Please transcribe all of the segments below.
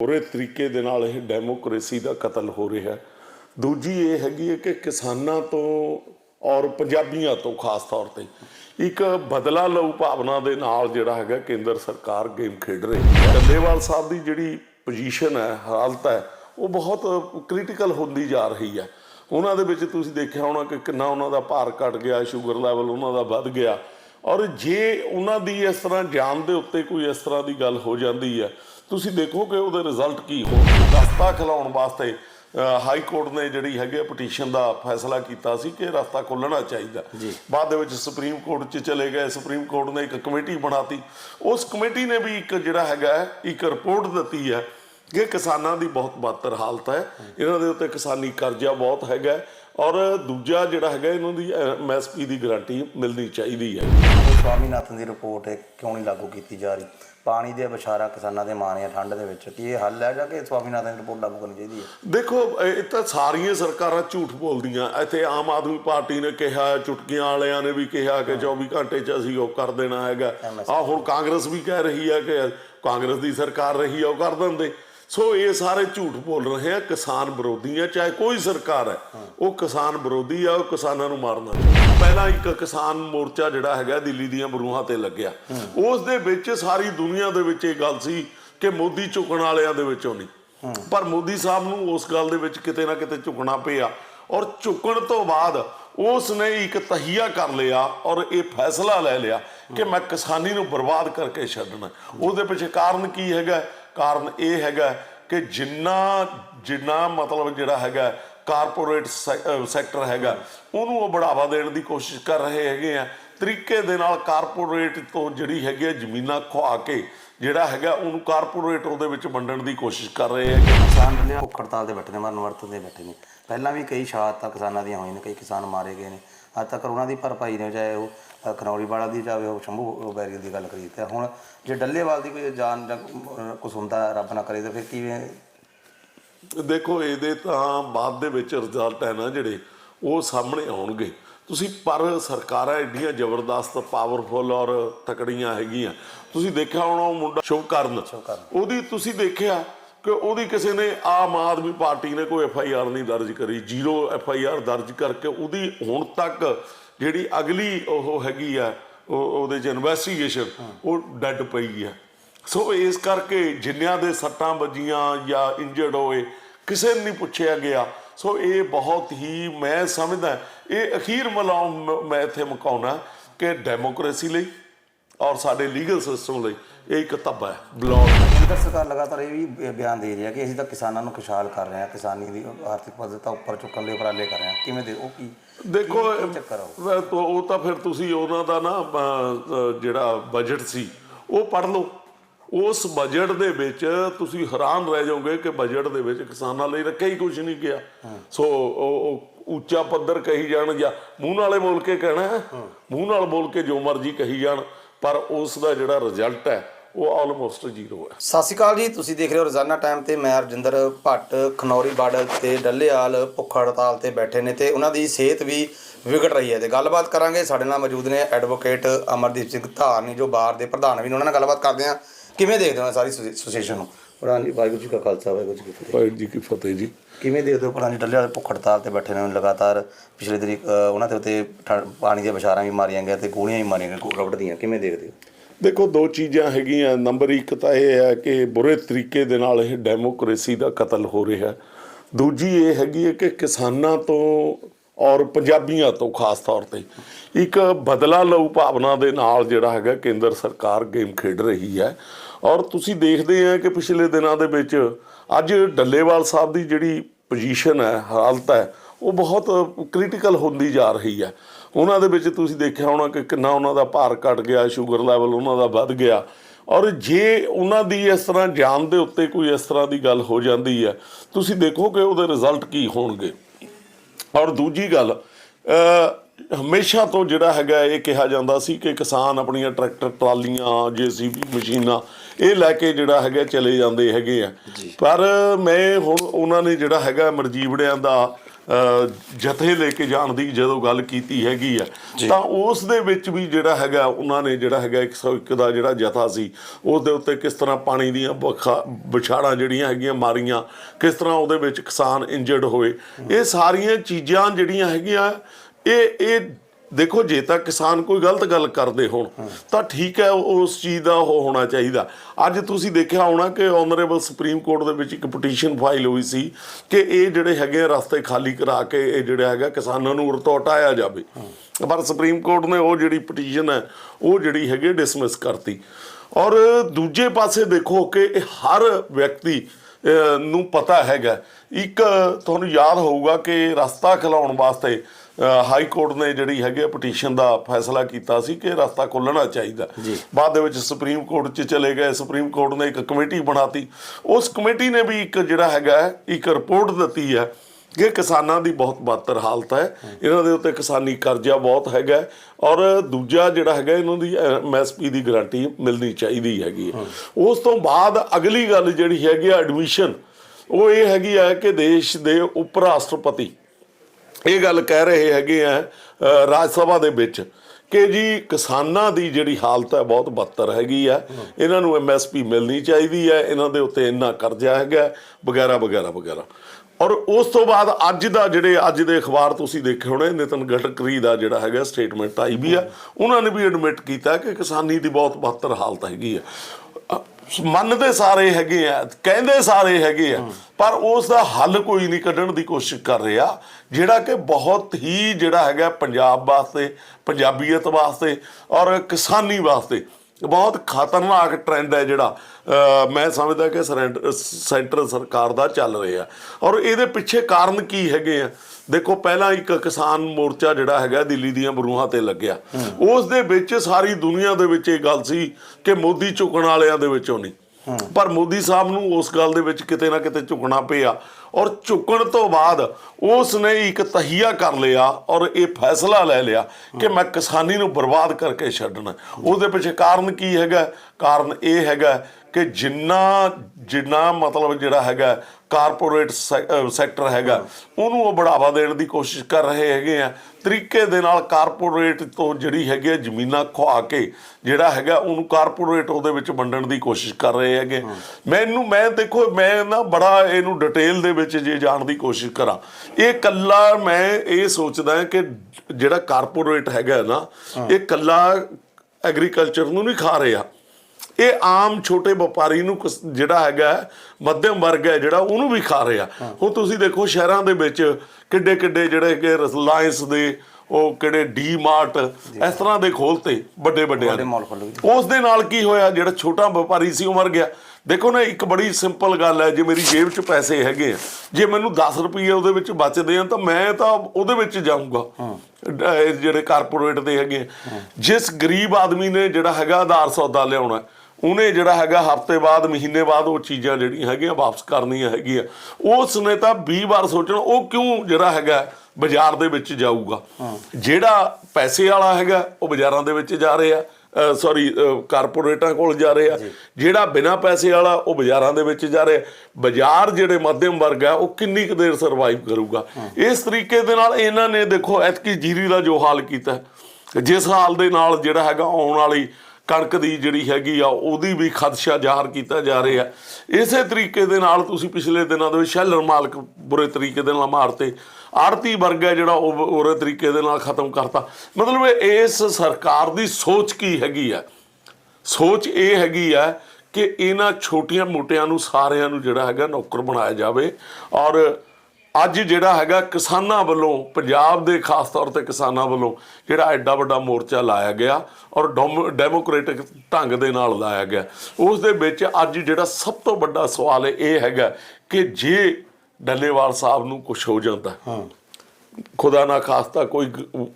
ਪੂਰੇ ਤਰੀਕੇ ਦੇ ਨਾਲ ਇਹ ਡੈਮੋਕ੍ਰੇਸੀ ਦਾ ਕਤਲ ਹੋ ਰਿਹਾ ਹੈ। ਦੂਜੀ ਇਹ ਹੈਗੀ ਹੈ ਕਿ ਕਿਸਾਨਾਂ ਤੋਂ ਔਰ ਪੰਜਾਬੀਆਂ ਤੋਂ ਖਾਸ ਤੌਰ ਤੇ ਇੱਕ ਬਦਲਾ ਲਊ ਭਾਵਨਾ ਦੇ ਨਾਲ ਜਿਹੜਾ ਹੈਗਾ ਕੇਂਦਰ ਸਰਕਾਰ ਗੇਮ ਖੇਡ ਰਹੀ ਹੈ। ਡੱਲੇਵਾਲ ਸਾਹਿਬ ਦੀ ਜਿਹੜੀ ਪੋਜੀਸ਼ਨ ਹੈ, ਹਾਲਤ ਹੈ, ਉਹ ਬਹੁਤ ਕ੍ਰਿਟੀਕਲ ਹੁੰਦੀ ਜਾ ਰਹੀ ਹੈ। ਉਹਨਾਂ ਦੇ ਵਿੱਚ ਤੁਸੀਂ ਦੇਖਿਆ ਹੋਣਾ ਕਿ ਕਿੰਨਾ ਉਹਨਾਂ ਦਾ ਭਾਰ ਘਟ ਗਿਆ ਸ਼ੂਗਰ ਲੈਵਲ ਉਹਨਾਂ ਦਾ ਵੱਧ ਗਿਆ। ਔਰ ਜੇ ਉਹਨਾਂ ਦੀ ਇਸ ਤਰ੍ਹਾਂ ਜਾਨ ਦੇ ਉੱਤੇ ਕੋਈ ਇਸ ਤਰ੍ਹਾਂ ਦੀ ਗੱਲ ਹੋ ਜਾਂਦੀ ਹੈ ਤੁਸੀਂ ਦੇਖੋ ਕਿ ਉਹਦੇ ਰਿਜ਼ਲਟ ਕੀ ਹੋਣਗੇ। ਰਸਤਾ ਖਿਲਾਉਣ ਵਾਸਤੇ ਹਾਈ ਕੋਰਟ ਨੇ ਜਿਹੜੀ ਹੈਗੀ ਪਟੀਸ਼ਨ ਦਾ ਫੈਸਲਾ ਕੀਤਾ ਸੀ ਕਿ ਰਸਤਾ ਖੁੱਲਣਾ ਚਾਹੀਦਾ। ਬਾਅਦ ਦੇ ਵਿੱਚ ਸੁਪਰੀਮ ਕੋਰਟ 'ਚ ਚਲੇ ਗਏ। ਸੁਪਰੀਮ ਕੋਰਟ ਨੇ ਇੱਕ ਕਮੇਟੀ ਬਣਾਤੀ। ਉਸ ਕਮੇਟੀ ਨੇ ਵੀ ਇੱਕ ਜਿਹੜਾ ਹੈਗਾ ਹੈ, ਇੱਕ ਰਿਪੋਰਟ ਦਿੱਤੀ ਹੈ ਕਿ ਕਿਸਾਨਾਂ ਦੀ ਬਹੁਤ ਬਦਤਰ ਹਾਲਤ ਹੈ। ਇਹਨਾਂ ਦੇ ਉੱਤੇ ਕਿਸਾਨੀ ਕਰਜ਼ਾ ਬਹੁਤ ਹੈਗਾ ਹੈ ਔਰ ਦੂਜਾ ਜਿਹੜਾ ਹੈਗਾ ਇਹਨਾਂ ਦੀ ਐਮਐਸਪੀ ਦੀ ਗਾਰੰਟੀ ਮਿਲਣੀ ਚਾਹੀਦੀ ਹੈ। ਸਵਾਮੀਨਾਥਨ ਦੀ ਰਿਪੋਰਟ ਹੈ ਕਿਉਂ ਨਹੀਂ ਲਾਗੂ ਕੀਤੀ ਜਾ ਰਹੀ? ਪਾਣੀ ਦੇ ਵਿਚਾਰਾ ਕਿਸਾਨਾਂ ਦੇ ਮਾਣੇ ਆ ਠੰਡ ਦੇ ਵਿੱਚ ਕੀ ਇਹ ਹੱਲ ਹੈ ਜਾਂ ਕਿ ਸਵਾਮੀਨਾਥਨ ਦੀ ਰਿਪੋਰਟ ਲਾਗੂ ਕਰਨੀ ਚਾਹੀਦੀ ਹੈ? ਦੇਖੋ ਇਹ ਤਾਂ ਸਾਰੀਆਂ ਸਰਕਾਰਾਂ ਝੂਠ ਬੋਲਦੀਆਂ। ਇੱਥੇ ਆਮ ਆਦਮੀ ਪਾਰਟੀ ਨੇ ਕਿਹਾ ਚੁਟਕੀਆਂ ਵਾਲਿਆਂ ਨੇ ਵੀ ਕਿਹਾ ਕਿ 24 ਘੰਟੇ 'ਚ ਅਸੀਂ ਉਹ ਕਰ ਦੇਣਾ ਹੈਗਾ। ਆ ਹੁਣ ਕਾਂਗਰਸ ਵੀ ਕਹਿ ਰਹੀ ਹੈ ਕਿ ਕਾਂਗਰਸ ਦੀ ਸਰਕਾਰ ਰਹੀ ਹੈ ਉਹ ਕਰ ਦਿੰਦੇ। ਸੋ ਇਹ ਸਾਰੇ ਝੂਠ ਬੋਲ ਰਹੇ ਆ, ਕਿਸਾਨ ਵਿਰੋਧੀ ਆ, ਚਾਹੇ ਕੋਈ ਸਰਕਾਰ ਹੈ, ਉਹ ਕਿਸਾਨ ਵਿਰੋਧੀ ਆ, ਉਹ ਕਿਸਾਨਾਂ ਨੂੰ ਮਾਰਨਾ ਪਹਿਲਾਂ ਇੱਕ ਕਿਸਾਨ ਮੋਰਚਾ ਜਿਹੜਾ ਹੈਗਾ, ਦਿੱਲੀ ਦੀਆਂ ਬਰੂਹਾਂ ਤੇ ਲੱਗਿਆ। ਉਸ ਦੇ ਵਿੱਚ ਸਾਰੀ ਦੁਨੀਆ ਦੇ ਵਿੱਚ ਇਹ ਗੱਲ ਸੀ ਕਿ ਮੋਦੀ ਝੁਕਣ ਵਾਲਿਆਂ ਦੇ ਵਿੱਚੋਂ ਨਹੀਂ। ਪਰ ਮੋਦੀ ਸਾਹਿਬ ਨੂੰ ਉਸ ਗੱਲ ਦੇ ਵਿੱਚ ਕਿਤੇ ਨਾ ਕਿਤੇ ਝੁਕਣਾ ਪਿਆ। ਔਰ ਝੁਕਣ ਤੋਂ ਬਾਅਦ ਉਸ ਨੇ ਇੱਕ ਤਹੀਆ ਕਰ ਲਿਆ ਔਰ ਇਹ ਫੈਸਲਾ ਲੈ ਲਿਆ ਕਿ ਮੈਂ ਕਿਸਾਨੀ ਨੂੰ ਬਰਬਾਦ ਕਰਕੇ ਛੱਡਣਾ। ਉਹਦੇ ਪਿੱਛੇ ਕਾਰਨ ਕੀ ਹੈਗਾ? ਕਾਰਨ ਇਹ ਹੈਗਾ ਕਿ ਜਿੰਨਾ ਜਿੰਨਾ ਮਤਲਬ ਜਿਹੜਾ ਹੈਗਾ ਕਾਰਪੋਰੇਟ ਸੈਕਟਰ ਹੈਗਾ, ਉਹਨੂੰ ਉਹ ਬੜਾਵਾ ਦੇਣ ਦੀ ਕੋਸ਼ਿਸ਼ ਕਰ ਰਹੇ ਹੈਗੇ ਆ। ਤਰੀਕੇ ਦੇ ਨਾਲ ਕਾਰਪੋਰੇਟ ਤੋਂ ਜਿਹੜੀ ਹੈਗੀ ਆ ਜ਼ਮੀਨਾਂ ਖਵਾ ਕੇ ਜਿਹੜਾ ਹੈਗਾ ਉਹਨੂੰ ਕਾਰਪੋਰੇਟ ਉਹਦੇ ਵਿੱਚ ਵੰਡਣ ਦੀ ਕੋਸ਼ਿਸ਼ ਕਰ ਰਹੇ ਹੈਗੇ। ਕਿਸਾਨ ਜਿਹੜੇ ਭੁੱਖ ਹੜਤਾਲ ਦੇ ਬੈਠੇ ਨੇ, ਮਰਨ ਵਰਤ ਦੇ ਬੈਠੇ ਨੇ। ਪਹਿਲਾਂ ਵੀ ਕਈ ਸ਼ਹਾਦਤਾਂ ਕਿਸਾਨਾਂ ਦੀਆਂ ਹੋਈਆਂ ਨੇ, ਕਈ ਕਿਸਾਨ ਮਾਰੇ ਗਏ ਨੇ। ਅੱਜ ਤੱਕ ਉਹਨਾਂ ਦੀ ਭਰਪਾਈ ਨੇ ਚਾਹੇ ਉਹ ਖਨੌਰੀ ਵਾਲਾ ਦੀ ਜਾਵੇ ਉਹ ਸ਼ੰਭੂ ਬੈਰੀਅਰ ਦੀ ਗੱਲ ਕਰੀਏ ਤਾਂ ਹੁਣ ਜੇ ਡੱਲੇਵਾਲ ਦੀ ਕੋਈ ਜਾਨ ਜਾਂ ਕੁਛ ਹੁੰਦਾ ਰੱਬ ਨਾ ਕਰੇ ਤਾਂ ਫਿਰ ਕਿਵੇਂ? ਦੇਖੋ ਇਹਦੇ ਤਾਂ ਬਾਅਦ ਦੇ ਵਿੱਚ ਰਿਜ਼ਲਟ ਹੈ ਨਾ ਜਿਹੜੇ ਉਹ ਸਾਹਮਣੇ ਆਉਣਗੇ। ਤੁਸੀਂ ਪਰ ਸਰਕਾਰਾਂ ਐਡੀਆਂ ਜ਼ਬਰਦਸਤ ਪਾਵਰਫੁਲ ਔਰ ਤਕੜੀਆਂ ਹੈਗੀਆਂ। ਤੁਸੀਂ ਦੇਖਿਆ ਹੋਣਾ ਉਹ ਮੁੰਡਾ ਸ਼ੁਭਕਰਨ। ਉਹਦੀ ਤੁਸੀਂ ਦੇਖਿਆ ਕਿ ਉਹਦੀ ਕਿਸੇ ਨੇ ਆਮ ਆਦਮੀ ਪਾਰਟੀ ਨੇ ਕੋਈ ਐਫ ਆਈ ਆਰ ਨਹੀਂ ਦਰਜ ਕਰੀ, ਜ਼ੀਰੋ ਐਫ ਆਈ ਆਰ ਦਰਜ ਕਰਕੇ ਉਹਦੀ ਹੁਣ ਤੱਕ ਜਿਹੜੀ ਅਗਲੀ ਉਹ ਹੈਗੀ ਆ, ਉਹ ਉਹਦੇ ਚ ਇਨਵੈਸਟੀਗੇਸ਼ਨ ਉਹ ਡੈਡ ਪਈ ਆ। ਸੋ ਇਸ ਕਰਕੇ ਜਿੰਨਿਆਂ ਦੇ ਸੱਟਾਂ ਵੱਜੀਆਂ ਜਾਂ ਇੰਜਰਡ ਹੋਏ, ਕਿਸੇ ਨੂੰ ਨਹੀਂ ਪੁੱਛਿਆ ਗਿਆ। ਸੋ ਇਹ ਬਹੁਤ ਹੀ ਮੈਂ ਸਮਝਦਾ, ਇਹ ਅਖੀਰ ਮਲਾਉ ਮੈਂ ਇੱਥੇ ਮੁਕਾਉਣਾ ਕਿ ਡੈਮੋਕ੍ਰੇਸੀ ਲਈ ਔਰ ਸਾਡੇ ਲੀਗਲ ਸਿਸਟਮ ਲਈ ਇਹ ਇੱਕ ਧੱਬਾ ਹੈ। ਬਲੌਕ ਕੇਂਦਰ ਸਰਕਾਰ ਲਗਾਤਾਰ ਇਹ ਵੀ ਬ- ਬਿਆਨ ਦੇ ਰਹੀ ਹੈ ਕਿ ਅਸੀਂ ਤਾਂ ਕਿਸਾਨਾਂ ਨੂੰ ਖੁਸ਼ਹਾਲ ਕਰ ਰਹੇ ਹਾਂ ਕਿਸਾਨੀ ਦੀ ਆਰਥਿਕ ਪੱਧਰਤਾ ਉੱਪਰ ਚੁੱਕਣ ਦੇ ਉਪਰਾਲੇ ਕਰ ਰਹੇ ਹਾਂ। ਕਿਵੇਂ ਦੇ ਉਹ ਕੀ ਦੇਖੋ ਕੀ- ਕੀ ਚੱਕਰ ਆ ਉਹ? ਵੈ- ਤੋ ਉਹ ਤਾਂ ਫਿਰ ਤੁਸੀਂ ਉਹਨਾਂ ਦਾ ਨਾ ਅ, ਅ, ਜਿਹੜਾ ਬਜਟ ਸੀ ਉਹ ਪੜ ਲਓ। ਉਸ ਬਜਟ ਦੇ ਵਿੱਚ ਤੁਸੀਂ ਹੈਰਾਨ ਰਹਿ ਜਾਓਗੇ ਕਿ ਬਜਟ ਦੇ ਵਿੱਚ ਕਿਸਾਨਾਂ ਲਈ ਰੱਖਿਆ ਹੀ ਕੁਝ ਨਹੀਂ ਗਿਆ ਸੋ ਉਹ ਉਹ ਉੱਚਾ ਪੱਧਰ ਕਹੀ ਜਾਣ ਜਾਂ ਮੂੰਹ ਨਾਲੇ ਬੋਲ ਕੇ ਕਹਿਣਾ ਹੈ। ਮੂੰਹ ਨਾਲ ਬੋਲ ਕੇ ਜੋ ਮਰਜ਼ੀ ਕਹੀ ਜਾਣ ਪਰ ਉਸ ਦਾ ਜਿਹੜਾ ਰਿਜ਼ਲਟ ਹੈ ਉਹ ਆਲਮੋਸਟ ਜ਼ੀਰੋ ਹੈ। ਸਤਿ ਸ਼੍ਰੀ ਅਕਾਲ ਜੀ ਤੁਸੀਂ ਦੇਖ ਰਹੇ ਹੋ ਰੋਜ਼ਾਨਾ ਟਾਈਮ ਤੇ ਮੈਂ ਰਜਿੰਦਰ ਭੱਟ ਖਨੌਰੀ ਬਾਰਡਰ ਤੇ ਡੱਲੇਆਲ ਭੁੱਖ ਹੜਤਾਲ ਤੇ ਬੈਠੇ ਨੇ ਤੇ ਉਹਨਾਂ ਦੀ ਸਿਹਤ ਵੀ ਵਿਗੜ ਰਹੀ ਹੈ ਤੇ ਗੱਲਬਾਤ ਕਰਾਂਗੇ। ਸਾਡੇ ਨਾਲ ਮੌਜੂਦ ਨੇ ਐਡਵੋਕੇਟ ਅਮਰਦੀਪ ਸਿੰਘ ਧਾਰਨੀ ਜੋ ਬਾਰ ਦੇ ਪ੍ਰਧਾਨ ਵੀ ਨੇ। ਉਹਨਾਂ ਨਾਲ ਗੱਲਬਾਤ ਕਰਦੇ ਹਾਂ। ਕਿਵੇਂ ਦੇਖਦੇ ਹੋ ਸਾਰੀ ਐਸੋਸੀਏਸ਼ਨ ਨੂੰ? ਪ੍ਰਧਾਨ ਜੀ ਵਾਹਿਗੁਰੂ ਜੀ ਕਾ ਖਾਲਸਾ ਵਾਹਿਗੁਰੂ ਜੀ ਕੀ ਫਤਿਹ। ਵਾਹਿਗੁਰੂ ਜੀ ਕੀ ਫਤਿਹ ਜੀ। ਕਿਵੇਂ ਦੇਖਦੇ ਹੋ ਪ੍ਰਧਾਨ ਜੀ ਡੱਲੇਆਲ ਭੁੱਖ ਹੜਤਾਲ ਤੇ ਬੈਠੇ ਨੇ ਲਗਾਤਾਰ? ਪਿਛਲੇ ਦਿਨ ਉਹਨਾਂ ਦੇ ਉੱਤੇ ਪਾਣੀ ਦੀਆਂ ਵਿਚਾਰਾਂ ਵੀ ਮਾਰੀਆਂ ਗਈਆਂ ਤੇ ਗੋਲੀਆਂ ਵੀ ਮਾਰੀਆਂ ਗਈਆਂ ਰਬੜ ਦੀਆਂ। ਕਿਵੇਂ ਦੇਖਦੇ ਹੋ? ਦੇਖੋ, ਦੋ ਚੀਜ਼ਾਂ ਹੈਗੀਆਂ। ਨੰਬਰ 1 ਤਾਂ ਇਹ ਹੈ ਕਿ ਬੁਰੇ ਤਰੀਕੇ ਦੇ ਨਾਲ ਇਹ ਡੈਮੋਕ੍ਰੇਸੀ ਦਾ ਕਤਲ ਹੋ ਰਿਹਾ। ਦੂਜੀ ਇਹ ਹੈਗੀ ਹੈ ਕਿ ਕਿਸਾਨਾਂ ਤੋਂ ਔਰ ਪੰਜਾਬੀਆਂ ਤੋਂ ਖਾਸ ਤੌਰ ਤੇ ਇੱਕ ਬਦਲਾ ਲਊ ਭਾਵਨਾ ਦੇ ਨਾਲ ਜਿਹੜਾ ਹੈਗਾ ਕੇਂਦਰ ਸਰਕਾਰ ਗੇਮ ਖੇਡ ਰਹੀ ਹੈ। ਔਰ ਤੁਸੀਂ ਦੇਖਦੇ ਆ ਕਿ ਪਿਛਲੇ ਦਿਨਾਂ ਦੇ ਵਿੱਚ ਅੱਜ ਡੱਲੇਵਾਲ ਸਾਹਿਬ ਦੀ ਜਿਹੜੀ ਪੋਜੀਸ਼ਨ ਹੈ, ਹਾਲਤ ਹੈ, ਉਹ ਬਹੁਤ ਕ੍ਰਿਟੀਕਲ ਹੁੰਦੀ ਜਾ ਰਹੀ ਹੈ। ਉਹਨਾਂ ਦੇ ਵਿੱਚ ਤੁਸੀਂ ਦੇਖਿਆ ਹੋਣਾ ਕਿ ਕਿੰਨਾ ਉਹਨਾਂ ਦਾ ਭਾਰ ਘਟ ਗਿਆ ਸ਼ੂਗਰ ਲੈਵਲ ਉਹਨਾਂ ਦਾ ਵੱਧ ਗਿਆ। ਔਰ ਜੇ ਉਹਨਾਂ ਦੀ ਇਸ ਤਰ੍ਹਾਂ ਜਾਨ ਦੇ ਉੱਤੇ ਕੋਈ ਇਸ ਤਰ੍ਹਾਂ ਦੀ ਗੱਲ ਹੋ ਜਾਂਦੀ ਹੈ ਤੁਸੀਂ ਦੇਖੋ ਕਿ ਉਹਦੇ ਰਿਜ਼ਲਟ ਕੀ ਹੋਣਗੇ। ਔਰ ਦੂਜੀ ਗੱਲ ਹਮੇਸ਼ਾ ਤੋਂ ਜਿਹੜਾ ਹੈਗਾ ਇਹ ਕਿਹਾ ਜਾਂਦਾ ਸੀ ਕਿ ਕਿਸਾਨ ਆਪਣੀਆਂ ਟਰੈਕਟਰ ਟਰਾਲੀਆਂ ਜੀਸੀਬੀ ਮਸ਼ੀਨਾਂ ਇਹ ਲੈ ਕੇ ਜਿਹੜਾ ਹੈਗਾ ਚਲੇ ਜਾਂਦੇ ਹੈਗੇ ਆ। ਪਰ ਮੈਂ ਹੁਣ ਉਹਨਾਂ ਨੇ ਜਿਹੜਾ ਹੈਗਾ ਮਰਜੀਵੜਿਆਂ ਦਾ ਜਥੇ ਲੈ ਕੇ ਜਾਣ ਦੀ ਜਦੋਂ ਗੱਲ ਕੀਤੀ ਹੈਗੀ ਆ ਤਾਂ ਉਸ ਦੇ ਵਿੱਚ ਵੀ ਜਿਹੜਾ ਹੈਗਾ ਉਹਨਾਂ ਨੇ ਜਿਹੜਾ ਹੈਗਾ 101 ਦਾ ਜਿਹੜਾ ਜਥਾ ਸੀ ਉਸ ਦੇ ਉੱਤੇ ਕਿਸ ਤਰ੍ਹਾਂ ਪਾਣੀ ਦੀਆਂ ਵਿਛਾੜਾਂ ਜਿਹੜੀਆਂ ਹੈਗੀਆਂ ਮਾਰੀਆਂ ਕਿਸ ਤਰ੍ਹਾਂ ਉਹਦੇ ਵਿੱਚ ਕਿਸਾਨ ਇੰਜਰਡ ਹੋਏ ਇਹ ਸਾਰੀਆਂ ਚੀਜ਼ਾਂ ਜਿਹੜੀਆਂ ਹੈਗੀਆਂ ਇਹ ਇਹ ਦੇਖੋ, ਜੇ ਤਾਂ ਕਿਸਾਨ ਕੋਈ ਗਲਤ ਗੱਲ ਕਰਦੇ ਹੋਣ, ਤਾਂ ਠੀਕ ਹੈ ਉਸ ਚੀਜ਼ ਦਾ ਉਹ ਹੋਣਾ ਚਾਹੀਦਾ। ਅੱਜ ਤੁਸੀਂ ਦੇਖਿਆ ਹੋਣਾ ਕਿ ਆਨਰੇਬਲ ਸੁਪਰੀਮ ਕੋਰਟ ਦੇ ਵਿੱਚ ਇੱਕ ਪਟੀਸ਼ਨ ਫਾਈਲ ਹੋਈ ਸੀ ਕਿ ਇਹ ਜਿਹੜੇ ਹੈਗੇ ਰਸਤੇ ਖਾਲੀ ਕਰਾ ਕੇ ਇਹ ਜਿਹੜਾ ਹੈਗਾ ਕਿਸਾਨਾਂ ਨੂੰ ਉਰਤੋਂ ਹਟਾਇਆ ਜਾਵੇ। ਪਰ ਸੁਪਰੀਮ ਕੋਰਟ ਨੇ ਉਹ ਜਿਹੜੀ ਪਟੀਸ਼ਨ ਹੈ, ਉਹ ਜਿਹੜੀ ਹੈਗੀ ਡਿਸਮਿਸ ਕਰਤੀ। ਔਰ ਦੂਜੇ ਪਾਸੇ ਦੇਖੋ ਕਿ ਇਹ ਹਰ ਵਿਅਕਤੀ ਨੂੰ ਪਤਾ ਹੈਗਾ। ਇੱਕ ਤੁਹਾਨੂੰ ਯਾਦ ਹੋਊਗਾ ਕਿ ਰਸਤਾ ਖਿਲਾਉਣ ਵਾਸਤੇ ਹਾਈ ਕੋਰਟ ਨੇ ਜਿਹੜੀ ਹੈਗੀ ਪਟੀਸ਼ਨ ਦਾ ਫੈਸਲਾ ਕੀਤਾ ਸੀ ਕਿ ਰਸਤਾ ਖੋਲਣਾ ਚਾਹੀਦਾ। ਬਾਅਦ ਦੇ ਵਿੱਚ ਸੁਪਰੀਮ ਕੋਰਟ 'ਚ ਚਲੇ ਗਏ। ਸੁਪਰੀਮ ਕੋਰਟ ਨੇ ਇੱਕ ਕਮੇਟੀ ਬਣਾਤੀ। ਉਸ ਕਮੇਟੀ ਨੇ ਵੀ ਇੱਕ ਜਿਹੜਾ ਹੈਗਾ ਇੱਕ ਰਿਪੋਰਟ ਦਿੱਤੀ ਹੈ ਕਿ ਕਿਸਾਨਾਂ ਦੀ ਬਹੁਤ ਬਦਤਰ ਹਾਲਤ ਹੈ। ਇਹਨਾਂ ਦੇ ਉੱਤੇ ਕਿਸਾਨੀ ਕਰਜ਼ਾ ਬਹੁਤ ਹੈਗਾ ਔਰ ਦੂਜਾ ਜਿਹੜਾ ਹੈਗਾ ਇਹਨਾਂ ਦੀ ਐਮਐਸਪੀ ਦੀ ਗਾਰੰਟੀ ਮਿਲਣੀ ਚਾਹੀਦੀ ਹੈਗੀ ਉਸ ਤੋਂ ਬਾਅਦ ਅਗਲੀ ਗੱਲ ਜਿਹੜੀ ਹੈਗੀ ਐਡਮਿਸ਼ਨ ਉਹ ਇਹ ਹੈਗੀ ਹੈ ਕਿ ਦੇਸ਼ ਦੇ ਉਪ ਰਾਸ਼ਟਰਪਤੀ ਇਹ ਗੱਲ ਕਹਿ ਰਹੇ ਹੈਗੇ ਆ ਰਾਜ ਸਭਾ ਦੇ ਵਿੱਚ ਕਿ ਜੀ ਕਿਸਾਨਾਂ ਦੀ ਜਿਹੜੀ ਹਾਲਤ ਹੈ ਬਹੁਤ ਬੱਤਰ ਹੈਗੀ ਆ। ਇਹਨਾਂ ਨੂੰ ਐਮਐਸਪੀ ਮਿਲਣੀ ਚਾਹੀਦੀ ਹੈ, ਇਹਨਾਂ ਦੇ ਉੱਤੇ ਇੰਨਾ ਕਰਜ਼ਾ ਹੈਗਾ, ਵਗੈਰਾ ਵਗੈਰਾ ਵਗੈਰਾ। ਔਰ ਉਸ ਤੋਂ ਬਾਅਦ ਅੱਜ ਦਾ ਜਿਹੜੇ, ਅੱਜ ਦੇ ਅਖਬਾਰ ਤੁਸੀਂ ਦੇਖੇ ਹੋਣੇ, ਨਿਤਨ ਗਡਕਰੀ ਦਾ ਜਿਹੜਾ ਹੈਗਾ ਸਟੇਟਮੈਂਟ ਆਈ ਵੀ ਆ, ਉਹਨਾਂ ਨੇ ਵੀ ਐਡਮਿਟ ਕੀਤਾ ਕਿ ਕਿਸਾਨੀ ਦੀ ਬਹੁਤ ਬੱਤਰ ਹਾਲਤ ਹੈਗੀ ਆ। ਮੰਨਦੇ ਸਾਰੇ ਹੈਗੇ ਆ, ਕਹਿੰਦੇ ਸਾਰੇ ਹੈਗੇ ਆ, ਪਰ ਉਸ ਦਾ ਹੱਲ ਕੋਈ ਨਹੀਂ ਕੱਢਣ ਦੀ ਕੋਸ਼ਿਸ਼ ਕਰ ਰਿਹਾ, ਜਿਹੜਾ ਕਿ ਬਹੁਤ ਹੀ ਜਿਹੜਾ ਹੈਗਾ ਪੰਜਾਬ ਵਾਸਤੇ, ਪੰਜਾਬੀਅਤ ਵਾਸਤੇ ਔਰ ਕਿਸਾਨੀ ਵਾਸਤੇ। ਬਹੁਤ ਖਤਰਨਾਕ ਟ੍ਰੈਂਡ ਹੈ ਜਿਹੜਾ। ਮੈਂ ਸਮਝਦਾ ਕਿ ਸੈਂਟਰ ਸਰਕਾਰ ਦਾ ਚੱਲ ਰਿਹਾ। ਔਰ ਇਹਦੇ ਪਿੱਛੇ ਕਾਰਨ ਕੀ ਹੈਗੇ ਆ? ਦੇਖੋ ਪਹਿਲਾਂ ਇੱਕ ਕਿਸਾਨ ਮੋਰਚਾ ਜਿਹੜਾ ਹੈਗਾ ਦਿੱਲੀ ਦੀਆਂ ਬਰੂਹਾਂ ਤੇ ਲੱਗਿਆ। ਉਸ ਦੇ ਵਿੱਚ ਸਾਰੀ ਦੁਨੀਆ ਦੇ ਵਿੱਚ ਇਹ ਗੱਲ ਸੀ ਕਿ ਮੋਦੀ ਝੁਕਣ ਵਾਲਿਆਂ ਦੇ ਵਿੱਚੋਂ ਨਹੀਂ। ਪਰ ਮੋਦੀ ਸਾਹਿਬ ਨੂੰ ਉਸ ਗੱਲ ਦੇ ਵਿੱਚ ਕਿਤੇ ਨਾ ਕਿਤੇ ਝੁਕਣਾ ਪਿਆ ਔਰ ਝੁਕਣ ਤੋਂ ਬਾਅਦ ਉਸ ਨੇ ਇੱਕ ਤਹੀਆ ਕਰ ਲਿਆ ਔਰ ਇਹ ਫੈਸਲਾ ਲੈ ਲਿਆ ਕਿ ਮੈਂ ਕਿਸਾਨੀ ਨੂੰ ਬਰਬਾਦ ਕਰਕੇ ਛੱਡਣਾ। ਉਹਦੇ ਪਿੱਛੇ ਕਾਰਨ ਕੀ ਹੈਗਾ? ਕਾਰਨ ਇਹ ਹੈਗਾ ਕਿ ਜਿੰਨਾ ਜਿੰਨਾ ਮਤਲਬ ਜਿਹੜਾ ਹੈਗਾ ਕਾਰਪੋਰੇਟ ਸੈਕਟਰ ਹੈਗਾ, ਉਹਨੂੰ ਉਹ ਬੜਾਵਾ ਦੇਣ ਦੀ ਕੋਸ਼ਿਸ਼ ਕਰ ਰਹੇ ਹੈਗੇ ਆ। ਤਰੀਕੇ ਦੇ ਨਾਲ ਕਾਰਪੋਰੇਟ ਤੋਂ ਜਿਹੜੀ ਹੈਗੀ ਆ ਜ਼ਮੀਨਾਂ ਖਵਾ ਕੇ, ਜਿਹੜਾ ਹੈਗਾ ਉਹਨੂੰ ਕਾਰਪੋਰੇਟ ਉਹਦੇ ਵਿੱਚ ਵੰਡਣ ਦੀ ਕੋਸ਼ਿਸ਼ ਕਰ ਰਹੇ ਹੈਗੇ। ਮੈਨੂੰ, ਮੈਂ ਦੇਖੋ, ਮੈਂ ਨਾ ਬੜਾ ਇਹਨੂੰ ਡਿਟੇਲ ਦੇ ਵਿੱਚ ਜੇ ਜਾਣ ਦੀ ਕੋਸ਼ਿਸ਼ ਕਰਾਂ, ਇਹ ਕੱਲਾ ਮੈਂ ਇਹ ਸੋਚਦਾ ਕਿ ਜਿਹੜਾ ਕਾਰਪੋਰੇਟ ਹੈਗਾ ਨਾ, ਇਹ ਕੱਲਾ ਐਗਰੀਕਲਚਰ ਨੂੰ ਨਹੀਂ ਖਾ ਰਿਹਾ। ਇਹ ਆਮ ਛੋਟੇ ਵਪਾਰੀ ਨੂੰ ਜਿਹੜਾ ਹੈਗਾ ਮੱਧਮ ਵਰਗ ਹੈ ਜਿਹੜਾ ਉਹਨੂੰ ਵੀ ਖਾ ਰਿਹਾ। ਹੁਣ ਤੁਸੀਂ ਦੇਖੋ ਸ਼ਹਿਰਾਂ ਦੇ ਵਿੱਚ ਕਿੱਡੇ ਕਿੱਡੇ ਜਿਹੜੇ ਕਿ ਰਿਲਾਇੰਸ ਦੇ ਉਹ ਕਿਹੜੇ ਡੀ ਮਾਰਟ ਇਸ ਤਰ੍ਹਾਂ ਦੇ ਖੋਲਤੇ ਵੱਡੇ ਵੱਡੇ। ਉਸ ਦੇ ਨਾਲ ਕੀ ਹੋਇਆ ਜਿਹੜਾ ਛੋਟਾ ਵਪਾਰੀ ਸੀ ਉਹ ਮਰ ਗਿਆ। ਦੇਖੋ ਨਾ ਇੱਕ ਬੜੀ ਸਿੰਪਲ ਗੱਲ ਹੈ ਜੇ ਮੇਰੀ ਜੇਬ 'ਚ ਪੈਸੇ ਹੈਗੇ ਆ ਜੇ ਮੈਨੂੰ 10 ਰੁਪਏ ਉਹਦੇ ਵਿੱਚ ਬਚਦੇ ਆ ਤਾਂ ਮੈਂ ਤਾਂ ਉਹਦੇ ਵਿੱਚ ਜਾਊਂਗਾ। ਜਿਹੜੇ ਕਾਰਪੋਰੇਟ ਦੇ ਹੈਗੇ। ਜਿਸ ਗਰੀਬ ਆਦਮੀ ਨੇ ਜਿਹੜਾ ਹੈਗਾ ਆਧਾਰ ਸੌਦਾ ਲਿਆਉਣਾ ਉਹਨੇ ਜਿਹੜਾ ਹੈਗਾ ਹਫ਼ਤੇ ਬਾਅਦ ਮਹੀਨੇ ਬਾਅਦ ਉਹ ਚੀਜ਼ਾਂ ਜਿਹੜੀਆਂ ਹੈਗੀਆਂ ਵਾਪਸ ਕਰਨੀਆਂ ਹੈਗੀਆਂ। ਉਸ ਨੇ ਤਾਂ 20 ਵਾਰ ਸੋਚਣਾ ਉਹ ਕਿਉਂ ਜਿਹੜਾ ਹੈਗਾ ਬਾਜ਼ਾਰ ਦੇ ਵਿੱਚ ਜਾਊਗਾ? ਜਿਹੜਾ ਪੈਸੇ ਵਾਲਾ ਹੈਗਾ ਉਹ ਬਾਜ਼ਾਰਾਂ ਦੇ ਵਿੱਚ ਜਾ ਰਿਹਾ। ਸੌਰੀ ਕਾਰਪੋਰੇਟਾਂ ਕੋਲ ਜਾ ਰਹੇ। ਆ ਜਿਹੜਾ ਬਿਨਾ ਪੈਸੇ ਵਾਲਾ ਉਹ ਬਾਜ਼ਾਰਾਂ ਦੇ ਵਿੱਚ ਜਾ ਰਿਹਾ। ਬਾਜ਼ਾਰ ਜਿਹੜੇ ਮੱਧਮ ਵਰਗ ਆ ਉਹ ਕਿੰਨੀ ਕੁ ਦੇਰ ਸਰਵਾਈਵ ਕਰੂਗਾ? ਇਸ ਤਰੀਕੇ ਦੇ ਨਾਲ ਇਹਨਾਂ ਨੇ ਦੇਖੋ ਐਤਕੀ ਜੀਰੀ ਦਾ ਜੋ ਹਾਲ ਕੀਤਾ ਹੈ, ਜਿਸ ਹਾਲ ਦੇ ਨਾਲ ਜਿਹੜਾ ਹੈਗਾ ਆਉਣ ਵਾਲੀ ਕਣਕ ਦੀ ਜਿਹੜੀ ਹੈਗੀ ਆ, ਉਹਦੀ ਵੀ ਖਦਸ਼ਾ ਜ਼ਾਹਰ ਕੀਤਾ ਜਾ ਰਿਹਾ। ਇਸੇ ਤਰੀਕੇ ਦੇ ਨਾਲ ਤੁਸੀਂ ਪਿਛਲੇ ਦਿਨਾਂ ਦੇ ਵਿੱਚ ਸ਼ੈਲਰ ਮਾਲਕ ਬੁਰੇ ਤਰੀਕੇ ਦੇ ਨਾਲ ਮਾਰਤੇ। ਆੜਤੀ ਵਰਗ ਹੈ ਜਿਹੜਾ, ਉਹ ਬੁਰੇ ਤਰੀਕੇ ਦੇ ਨਾਲ ਖਤਮ ਕਰਤਾ। ਮਤਲਬ ਇਸ ਸਰਕਾਰ ਦੀ ਸੋਚ ਕੀ ਹੈਗੀ ਆ? ਸੋਚ ਇਹ ਹੈਗੀ ਆ ਕਿ ਇਹਨਾਂ ਛੋਟੀਆਂ ਮੋਟਿਆਂ ਨੂੰ ਸਾਰਿਆਂ ਨੂੰ ਜਿਹੜਾ ਹੈਗਾ ਨੌਕਰ ਬਣਾਇਆ ਜਾਵੇ ਔਰ ਅੱਜ ਜਿਹੜਾ ਹੈਗਾ ਕਿਸਾਨਾਂ ਵੱਲੋਂ ਪੰਜਾਬ ਦੇ ਖਾਸ ਤੌਰ ਤੇ ਕਿਸਾਨਾਂ ਵੱਲੋਂ ਜਿਹੜਾ ਐਡਾ ਵੱਡਾ ਮੋਰਚਾ ਲਾਇਆ ਗਿਆ ਔਰ ਡੋਮ- ਡੈਮੋਕ੍ਰੈਟਿਕ ਢੰਗ ਦੇ ਨਾਲ ਲਾਇਆ ਗਿਆ। ਉਸ ਦੇ ਵਿੱਚ ਅੱਜ ਜਿਹੜਾ ਸਭ ਤੋਂ ਵੱਡਾ ਸਵਾਲ ਇਹ ਹੈਗਾ ਕਿ ਜੇ ਡੱਲੇਵਾਲ ਸਾਹਿਬ ਨੂੰ ਕੁਝ ਹੋ ਜਾਂਦਾ ਖੁਦਾ ਨਾ ਖਾਸਤਾ ਕੋਈ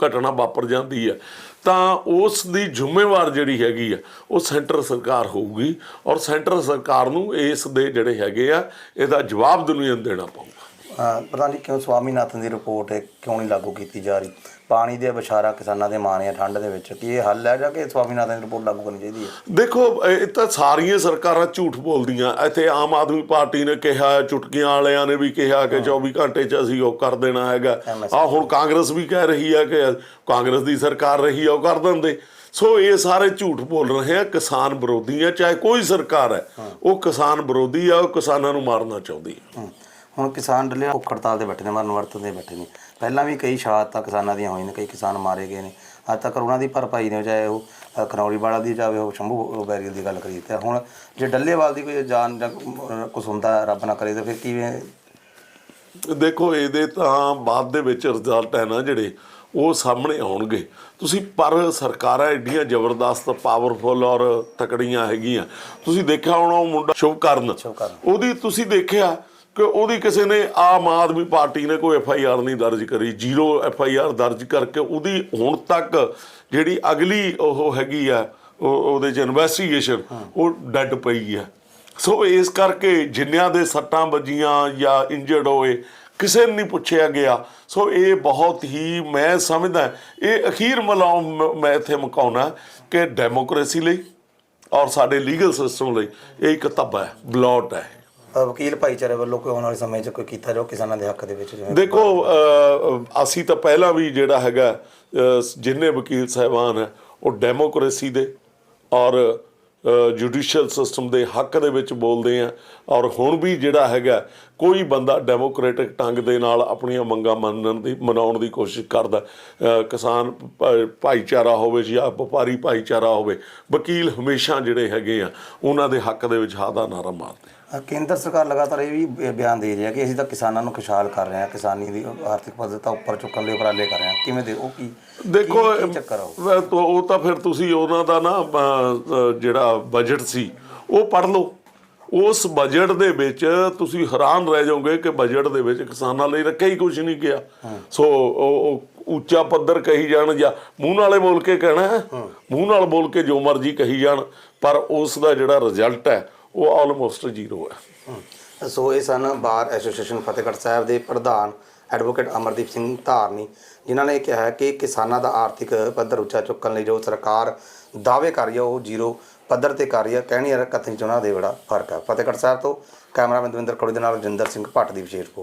ਘਟਨਾ ਵਾਪਰ ਜਾਂਦੀ ਹੈ ਤਾਂ ਉਸ ਦੀ ਜ਼ਿੰਮੇਵਾਰ ਜਿਹੜੀ ਹੈਗੀ ਆ ਉਹ ਸੈਂਟਰ ਸਰਕਾਰ ਹੋਊਗੀ ਔਰ ਸੈਂਟਰ ਸਰਕਾਰ ਨੂੰ ਇਸ ਦੇ ਜਿਹੜੇ ਹੈਗੇ ਆ ਇਹਦਾ ਜਵਾਬ ਦੁਨੀਆ ਨੂੰ ਦੇਣਾ ਪਊਗਾ। ਪ੍ਰਧਾਨ ਜੀ ਕਿਉਂ ਸਵਾਮੀਨਾਥਨ ਦੀ ਰਿਪੋਰਟ ਹੈ ਕਿਉਂ ਨਹੀਂ ਲਾਗੂ ਕੀਤੀ ਜਾ ਰਹੀ? ਪਾਣੀ ਦੇ ਵਿਚਾਰਾ ਕਿਸਾਨਾਂ ਦੇ ਮਾਣੇ ਆ ਠੰਡ ਦੇ ਵਿੱਚ ਕੀ ਇਹ ਹੱਲ ਹੈ ਜਾਂ ਕਿ ਸਵਾਮੀਨਾਥਨ ਦੀ ਰਿਪੋਰਟ ਲਾਗੂ ਕਰਨੀ ਚਾਹੀਦੀ ਹੈ? ਦੇਖੋ ਇਹ ਤਾਂ ਸਾਰੀਆਂ ਸਰਕਾਰਾਂ ਝੂਠ ਬੋਲਦੀਆਂ। ਇੱਥੇ ਆਮ ਆਦਮੀ ਪਾਰਟੀ ਨੇ ਕਿਹਾ ਚੁਟਕੀਆਂ ਵਾਲਿਆਂ ਨੇ ਵੀ ਕਿਹਾ ਕਿ 24 ਘੰਟੇ ਚ ਅਸੀਂ ਉਹ ਕਰ ਦੇਣਾ ਹੈਗਾ। ਆ ਹੁਣ ਕਾਂਗਰਸ ਵੀ ਕਹਿ ਰਹੀ ਹੈ ਕਿ ਕਾਂਗਰਸ ਦੀ ਸਰਕਾਰ ਰਹੀ ਆ ਉਹ ਕਰ ਦਿੰਦੇ। ਸੋ ਇਹ ਸਾਰੇ ਝੂਠ ਬੋਲ ਰਹੇ ਆ ਕਿਸਾਨ ਵਿਰੋਧੀ ਆ ਚਾਹੇ ਕੋਈ ਸਰਕਾਰ ਹੈ ਉਹ ਕਿਸਾਨ ਵਿਰੋਧੀ ਆ ਉਹ ਕਿਸਾਨਾਂ ਨੂੰ ਮਾਰਨਾ ਚਾਹੁੰਦੀ ਹੈ। ਹੁਣ ਕਿਸਾਨ ਡੱਲੇ ਭੁੱਖ ਹੜਤਾਲ ਤੇ ਬੈਠੇ ਨੇ ਮਰਨ ਵਰਤ ਤੇ ਬੈਠੇ ਨੇ। ਪਹਿਲਾਂ ਵੀ ਕਈ ਸ਼ਹਾਦਤਾਂ ਕਿਸਾਨਾਂ ਦੀਆਂ ਹੋਈਆਂ ਨੇ ਕਈ ਕਿਸਾਨ ਮਾਰੇ ਗਏ ਨੇ। ਅੱਜ ਤੱਕ ਉਹਨਾਂ ਦੀ ਭਰਪਾਈ ਨੇ ਚਾਹੇ ਉਹ ਅ, ਖਨੌਰੀ ਵਾਲਾ ਦੀ ਚਾਹੇ ਉਹ ਸ਼ੰਭੂ ਬੈਰੀਅਲ ਦੀ ਗੱਲ ਕਰੀਏ ਤਾਂ। ਹੁਣ ਜੇ ਡੱਲੇਵਾਲ ਦੀ ਕੋਈ ਜਾਨ ਜਾਂ ਕੁਛ ਹੁੰਦਾ ਰੱਬ ਨਾ ਕਰੇ ਤਾਂ ਫਿਰ ਕਿਵੇਂ? ਦੇਖੋ ਇਹਦੇ ਤਾਂ ਬਾਅਦ ਦੇ ਵਿੱਚ ਰਿਜ਼ਲਟ ਹੈ ਨਾ ਜਿਹੜੇ ਉਹ ਸਾਹਮਣੇ ਆਉਣਗੇ। ਤੁਸੀਂ ਪਰ ਸਰਕਾਰਾਂ ਐਡੀਆਂ ਜ਼ਬਰਦਸਤ ਪਾਵਰਫੁਲ ਔਰ ਤਕੜੀਆਂ ਹੈਗੀਆਂ। ਤੁਸੀਂ ਦੇਖਿਆ ਹੋਣਾ ਉਹ ਮੁੰਡਾ ਸ਼ੁਭਕਰਨ? ਸ਼ੁਭਕਰਨ। ਉਹਦੀ ਤੁਸੀਂ ਦੇਖਿਆ ਕਿ ਉਹਦੀ ਕਿਸੇ ਨੇ ਆਮ ਆਦਮੀ ਪਾਰਟੀ ਨੇ ਕੋਈ ਐਫ ਆਈ ਆਰ ਨਹੀਂ ਦਰਜ ਕਰੀ, ਜ਼ੀਰੋ ਐਫ ਆਈ ਆਰ ਦਰਜ ਕਰਕੇ ਉਹਦੀ ਹੁਣ ਤੱਕ ਜਿਹੜੀ ਅਗਲੀ ਉਹ ਹੈਗੀ ਆ, ਉਹ- ਉਹਦੇ ਚ ਇਨਵੈਸਟੀਗੇਸ਼ਨ ਉਹ ਡੈਡ ਪਈ ਆ। ਸੋ ਇਸ ਕਰਕੇ ਜਿੰਨਿਆਂ ਦੇ ਸੱਟਾਂ ਵੱਜੀਆਂ ਜਾਂ ਇੰਜਰਡ ਹੋਏ, ਕਿਸੇ ਨੂੰ ਨਹੀਂ ਪੁੱਛਿਆ ਗਿਆ। ਸੋ ਇਹ ਬਹੁਤ ਹੀ ਮੈਂ ਸਮਝਦਾ, ਇਹ ਅਖੀਰ ਮਲਾਉ ਮੈਂ ਇੱਥੇ ਮੁਕਾਉਣਾ ਕਿ ਡੈਮੋਕ੍ਰੇਸੀ ਲਈ ਔਰ ਸਾਡੇ ਲੀਗਲ ਸਿਸਟਮ ਲਈ ਇਹ ਇੱਕ ਧੱਬਾ ਹੈ ਬਲੌਟ ਹੈ। ਵਕੀਲ ਭਾਈਚਾਰੇ ਵੱਲੋਂ ਕੋਈ ਆਉਣ ਵਾਲੇ ਸਮੇਂ 'ਚ ਕੋਈ ਕੀਤਾ ਜਾਓ ਕਿਸਾਨਾਂ ਦੇ ਹੱਕ ਦੇ ਵਿੱਚ ਜਿਵੇਂ? ਦੇਖੋ ਅਹ, ਅਸੀਂ ਤਾਂ ਪਹਿਲਾਂ ਵੀ ਜਿਹੜਾ ਹੈਗਾ ਅਹ, ਜਿੰਨੇ ਵਕੀਲ ਸਾਹਿਬਾਨ ਹੈ ਉਹ ਡੈਮੋਕ੍ਰੇਸੀ ਦੇ ਔਰ ਜੁਡੀਸ਼ੀਅਲ ਸਿਸਟਮ ਦੇ ਹੱਕ ਦੇ ਵਿੱਚ ਬੋਲਦੇ ਆ। ਔਰ ਹੁਣ ਵੀ ਜਿਹੜਾ ਹੈਗਾ ਕੋਈ ਬੰਦਾ ਡੈਮੋਕ੍ਰੈਟਿਕ ਢੰਗ ਦੇ ਨਾਲ ਆਪਣੀਆਂ ਮੰਗਾਂ ਮੰਨਣ ਦੀ ਮਨਾਉਣ ਦੀ ਕੋਸ਼ਿਸ਼ ਕਰਦਾ ਅਹ, ਕਿਸਾਨ ਭਾ- ਭਾਈਚਾਰਾ ਹੋਵੇ ਜਾਂ ਵਪਾਰੀ ਭਾਈਚਾਰਾ ਹੋਵੇ ਵਕੀਲ ਹਮੇਸ਼ਾ ਜਿਹੜੇ ਹੈਗੇ ਆ ਉਹਨਾਂ ਦੇ ਹੱਕ ਦੇ ਵਿੱਚ ਹਾਦਾ ਨਾਰਾ ਮਾਰਦੇ ਅ, ਕੇਂਦਰ ਸਰਕਾਰ ਲਗਾਤਾਰ ਇਹ ਵੀ ਬ- ਬਿਆਨ ਦੇ ਰਹੀ ਹੈ ਕਿ ਅਸੀਂ ਤਾਂ ਕਿਸਾਨਾਂ ਨੂੰ ਖੁਸ਼ਹਾਲ ਕਰ ਰਹੇ ਹਾਂ ਕਿਸਾਨੀ ਦੀ ਆਰਥਿਕ ਪੱਧਰਤਾ ਉੱਪਰ ਚੁੱਕਣ ਲਈ ਉਪਰਾਲੇ ਕਰ ਰਹੇ ਹਾਂ। ਕਿਵੇਂ ਦੇ ਉਹ ਕੀ ਦੇਖੋ ਕੀ- ਕੀ ਚੱਕਰ ਆ ਉਹ? ਵੈ- ਤੋ ਉਹ ਤਾਂ ਫਿਰ ਤੁਸੀਂ ਉਹਨਾਂ ਦਾ ਨਾ ਜਿਹੜਾ ਬਜਟ ਸੀ ਉਹ ਪੜ ਲਓ। ਉਸ ਬਜਟ ਦੇ ਵਿੱਚ ਤੁਸੀਂ ਹੈਰਾਨ ਰਹਿ ਜਾਓਗੇ ਕਿ ਬਜਟ ਦੇ ਵਿੱਚ ਕਿਸਾਨਾਂ ਲਈ ਰੱਖਿਆ ਹੀ ਕੁਝ ਨਹੀਂ ਗਿਆ। ਸੋ ਉਹ ਉਹ ਉੱਚਾ ਪੱਧਰ ਕਹੀ ਜਾਣ ਜਾਂ ਮੂੰਹ ਨਾਲੇ ਬੋਲ ਕੇ ਕਹਿਣਾ ਹੈ। ਮੂੰਹ ਨਾਲ ਬੋਲ ਕੇ ਜੋ ਮਰਜ਼ੀ ਕਹੀ ਜਾਣ ਪਰ ਉਸ ਦਾ ਜਿਹੜਾ ਰਿਜ਼ਲਟ ਹੈ ਉਹ ਆਲਮੋਸਟ ਜ਼ੀਰੋ ਹੈ। ਸੋ ਇਹ ਸਨ ਬਾਰ ਐਸੋਸੀਏਸ਼ਨ ਫਤਿਹਗੜ੍ਹ ਸਾਹਿਬ ਦੇ ਪ੍ਰਧਾਨ ਐਡਵੋਕੇਟ ਅਮਰਦੀਪ ਸਿੰਘ ਧਾਰਨੀ, ਜਿਨ੍ਹਾਂ ਨੇ ਕਿਹਾ ਹੈ ਕਿ ਕਿਸਾਨਾਂ ਦਾ ਆਰਥਿਕ ਪੱਧਰ ਉੱਚਾ ਚੁੱਕਣ ਲਈ ਜੋ ਸਰਕਾਰ ਦਾਅਵੇ ਕਰ ਰਹੀ ਹੈ, ਉਹ ਜ਼ੀਰੋ ਪੱਧਰ ਤੇ ਕਰ ਰਹੀ ਹੈ। ਕਹਿਣੀ ਹੈ ਕਥਨ ਚ ਉਹਨਾਂ ਦੇ ਬੜਾ ਫ਼ਰਕ ਹੈ। ਫਤਿਹਗੜ੍ਹ ਸਾਹਿਬ ਤੋਂ ਕੈਮਰਾਮੈਨ ਦਵਿੰਦਰ ਕੌੜੀ ਦੇ ਨਾਲ ਰਜਿੰਦਰ ਸਿੰਘ ਭੱਟ ਦੀ ਵਿਸ਼ੇਸ਼ ਰਿਪੋਰਟ।